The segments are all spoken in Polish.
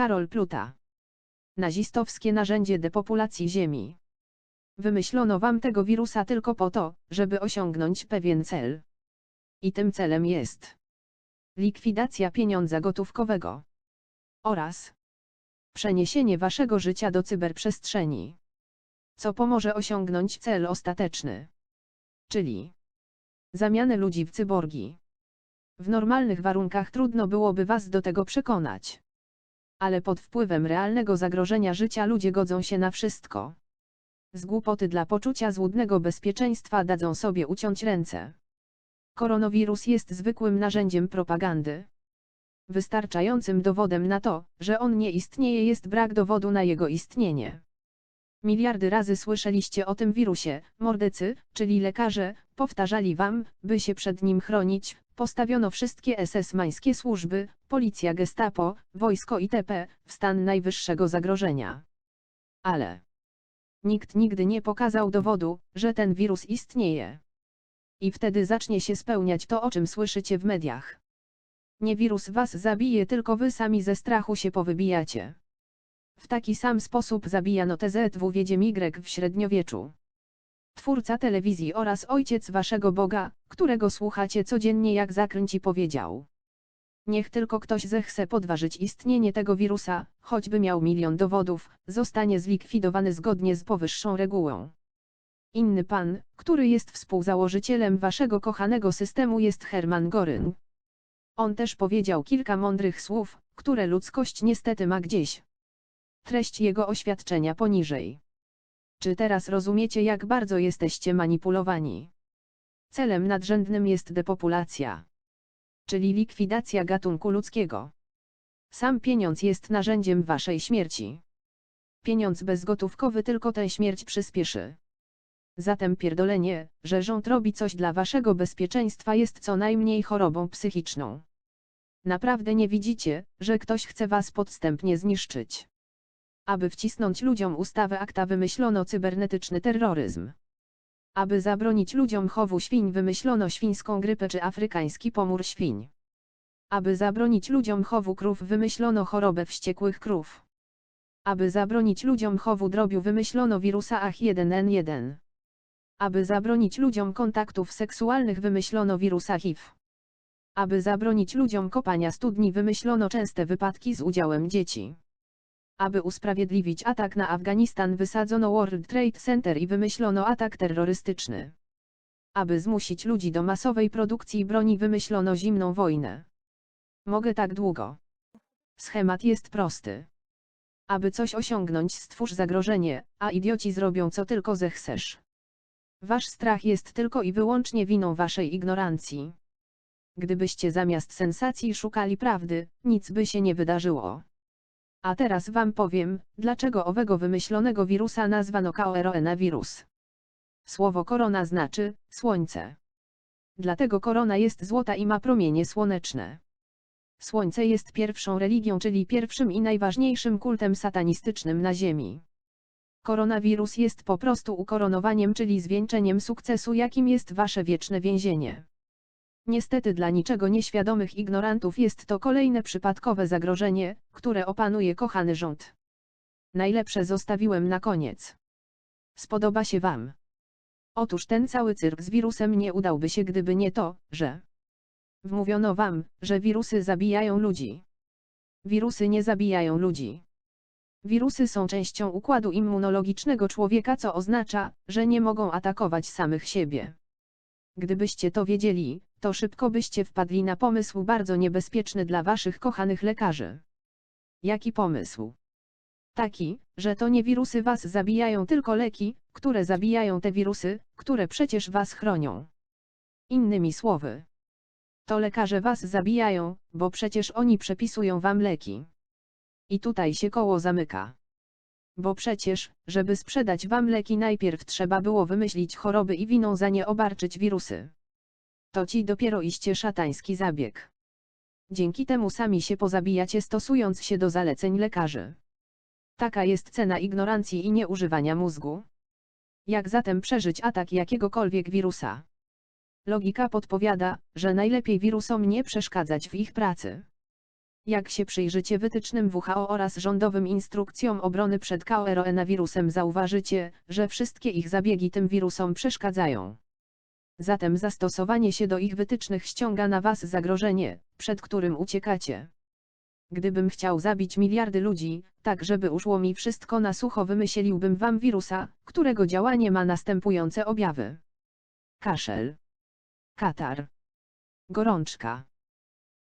Karol Pluta. Nazistowskie narzędzie depopulacji Ziemi. Wymyślono wam tego wirusa tylko po to, żeby osiągnąć pewien cel. I tym celem jest likwidacja pieniądza gotówkowego oraz przeniesienie waszego życia do cyberprzestrzeni, co pomoże osiągnąć cel ostateczny, czyli zamianę ludzi w cyborgi. W normalnych warunkach trudno byłoby was do tego przekonać. Ale pod wpływem realnego zagrożenia życia ludzie godzą się na wszystko. Z głupoty dla poczucia złudnego bezpieczeństwa dadzą sobie uciąć ręce. Koronawirus jest zwykłym narzędziem propagandy. Wystarczającym dowodem na to, że on nie istnieje jest brak dowodu na jego istnienie. Miliardy razy słyszeliście o tym wirusie, mordecy, czyli lekarze, powtarzali wam, by się przed nim chronić, postawiono wszystkie SS-mańskie służby, policja gestapo, wojsko itp., w stan najwyższego zagrożenia. Ale nikt nigdy nie pokazał dowodu, że ten wirus istnieje. I wtedy zacznie się spełniać to, o czym słyszycie w mediach. Nie wirus was zabije, tylko wy sami ze strachu się powybijacie. W taki sam sposób zabijano TZW Wiedziem Y w średniowieczu. Twórca telewizji oraz ojciec waszego Boga, którego słuchacie codziennie jak zakręci powiedział. Niech tylko ktoś zechce podważyć istnienie tego wirusa, choćby miał milion dowodów, zostanie zlikwidowany zgodnie z powyższą regułą. Inny pan, który jest współzałożycielem waszego kochanego systemu jest Hermann Goring. On też powiedział kilka mądrych słów, które ludzkość niestety ma gdzieś. Treść jego oświadczenia poniżej. Czy teraz rozumiecie jak bardzo jesteście manipulowani? Celem nadrzędnym jest depopulacja. Czyli likwidacja gatunku ludzkiego. Sam pieniądz jest narzędziem waszej śmierci. Pieniądz bezgotówkowy tylko tę śmierć przyspieszy. Zatem pierdolenie, że rząd robi coś dla waszego bezpieczeństwa jest co najmniej chorobą psychiczną. Naprawdę nie widzicie, że ktoś chce was podstępnie zniszczyć. Aby wcisnąć ludziom ustawę akta wymyślono cybernetyczny terroryzm. Aby zabronić ludziom chowu świń wymyślono świńską grypę czy afrykański pomór świń. Aby zabronić ludziom chowu krów wymyślono chorobę wściekłych krów. Aby zabronić ludziom chowu drobiu wymyślono wirusa AH1N1. Aby zabronić ludziom kontaktów seksualnych wymyślono wirusa HIV. Aby zabronić ludziom kopania studni wymyślono częste wypadki z udziałem dzieci. Aby usprawiedliwić atak na Afganistan wysadzono World Trade Center i wymyślono atak terrorystyczny. Aby zmusić ludzi do masowej produkcji broni wymyślono zimną wojnę. Mogę tak długo. Schemat jest prosty. Aby coś osiągnąć stwórz zagrożenie, a idioci zrobią co tylko zechcesz. Wasz strach jest tylko i wyłącznie winą waszej ignorancji. Gdybyście zamiast sensacji szukali prawdy, nic by się nie wydarzyło. A teraz wam powiem, dlaczego owego wymyślonego wirusa nazwano koronavirus. Słowo korona znaczy słońce. Dlatego korona jest złota i ma promienie słoneczne. Słońce jest pierwszą religią, czyli pierwszym i najważniejszym kultem satanistycznym na Ziemi. Koronawirus jest po prostu ukoronowaniem, czyli zwieńczeniem sukcesu, jakim jest wasze wieczne więzienie. Niestety dla niczego nieświadomych ignorantów jest to kolejne przypadkowe zagrożenie, które opanuje kochany rząd. Najlepsze zostawiłem na koniec. Spodoba się Wam. Otóż ten cały cyrk z wirusem nie udałby się gdyby nie to, że wmówiono Wam, że wirusy zabijają ludzi. Wirusy nie zabijają ludzi. Wirusy są częścią układu immunologicznego człowieka, co oznacza, że nie mogą atakować samych siebie. Gdybyście to wiedzieli, to szybko byście wpadli na pomysł bardzo niebezpieczny dla waszych kochanych lekarzy. Jaki pomysł? Taki, że to nie wirusy was zabijają, tylko leki, które zabijają te wirusy, które przecież was chronią. Innymi słowy, to lekarze was zabijają, bo przecież oni przepisują wam leki. I tutaj się koło zamyka. Bo przecież, żeby sprzedać wam leki najpierw trzeba było wymyślić choroby i winą za nie obarczyć wirusy. To ci dopiero iście szatański zabieg. Dzięki temu sami się pozabijacie stosując się do zaleceń lekarzy. Taka jest cena ignorancji i nieużywania mózgu. Jak zatem przeżyć atak jakiegokolwiek wirusa? Logika podpowiada, że najlepiej wirusom nie przeszkadzać w ich pracy. Jak się przyjrzycie wytycznym WHO oraz rządowym instrukcjom obrony przed koronawirusem zauważycie, że wszystkie ich zabiegi tym wirusom przeszkadzają. Zatem zastosowanie się do ich wytycznych ściąga na was zagrożenie, przed którym uciekacie. Gdybym chciał zabić miliardy ludzi, tak żeby uszło mi wszystko na sucho wymyśliłbym wam wirusa, którego działanie ma następujące objawy. Kaszel. Katar. Gorączka.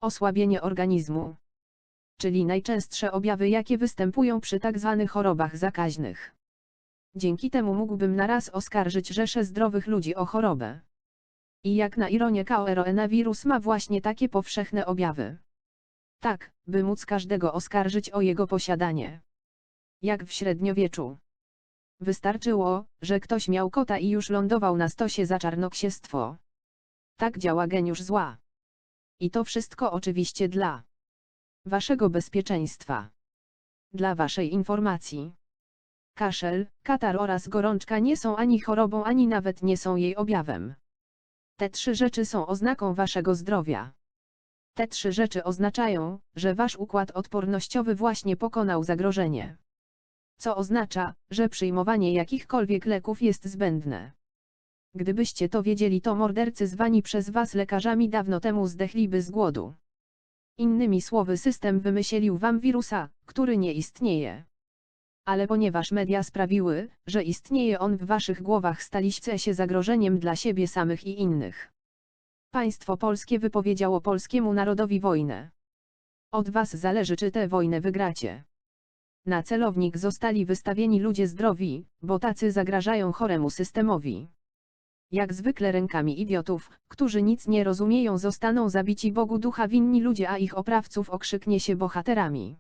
Osłabienie organizmu. Czyli najczęstsze objawy jakie występują przy. Tak chorobach zakaźnych. Dzięki temu mógłbym naraz oskarżyć rzesze zdrowych ludzi o chorobę. I jak na ironię koronawirus ma właśnie takie powszechne objawy. Tak, by móc każdego oskarżyć o jego posiadanie. Jak w średniowieczu. Wystarczyło, że ktoś miał kota i już lądował na stosie za czarnoksięstwo. Tak działa geniusz zła. I to wszystko oczywiście dla waszego bezpieczeństwa. Dla waszej informacji. Kaszel, katar oraz gorączka nie są ani chorobą ani nawet nie są jej objawem. Te trzy rzeczy są oznaką waszego zdrowia. Te trzy rzeczy oznaczają, że wasz układ odpornościowy właśnie pokonał zagrożenie. Co oznacza, że przyjmowanie jakichkolwiek leków jest zbędne. Gdybyście to wiedzieli to mordercy zwani przez was lekarzami dawno temu zdechliby z głodu. Innymi słowy system wymyślił wam wirusa, który nie istnieje. Ale ponieważ media sprawiły, że istnieje on w waszych głowach staliście się zagrożeniem dla siebie samych i innych. Państwo polskie wypowiedziało polskiemu narodowi wojnę. Od was zależy czy tę wojnę wygracie. Na celownik zostali wystawieni ludzie zdrowi, bo tacy zagrażają choremu systemowi. Jak zwykle rękami idiotów, którzy nic nie rozumieją zostaną zabici Bogu ducha winni ludzie a ich oprawców okrzyknie się bohaterami.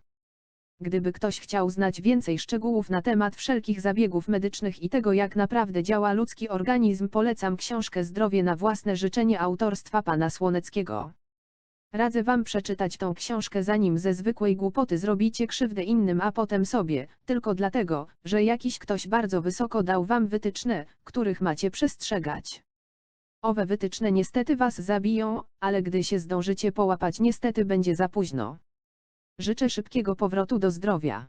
Gdyby ktoś chciał znać więcej szczegółów na temat wszelkich zabiegów medycznych i tego jak naprawdę działa ludzki organizm polecam książkę Zdrowie na własne życzenie autorstwa pana Słoneckiego. Radzę wam przeczytać tą książkę zanim ze zwykłej głupoty zrobicie krzywdę innym a potem sobie, tylko dlatego, że jakiś ktoś bardzo wysoko dał wam wytyczne, których macie przestrzegać. Owe wytyczne niestety was zabiją, ale gdy się zdążycie połapać niestety będzie za późno. Życzę szybkiego powrotu do zdrowia.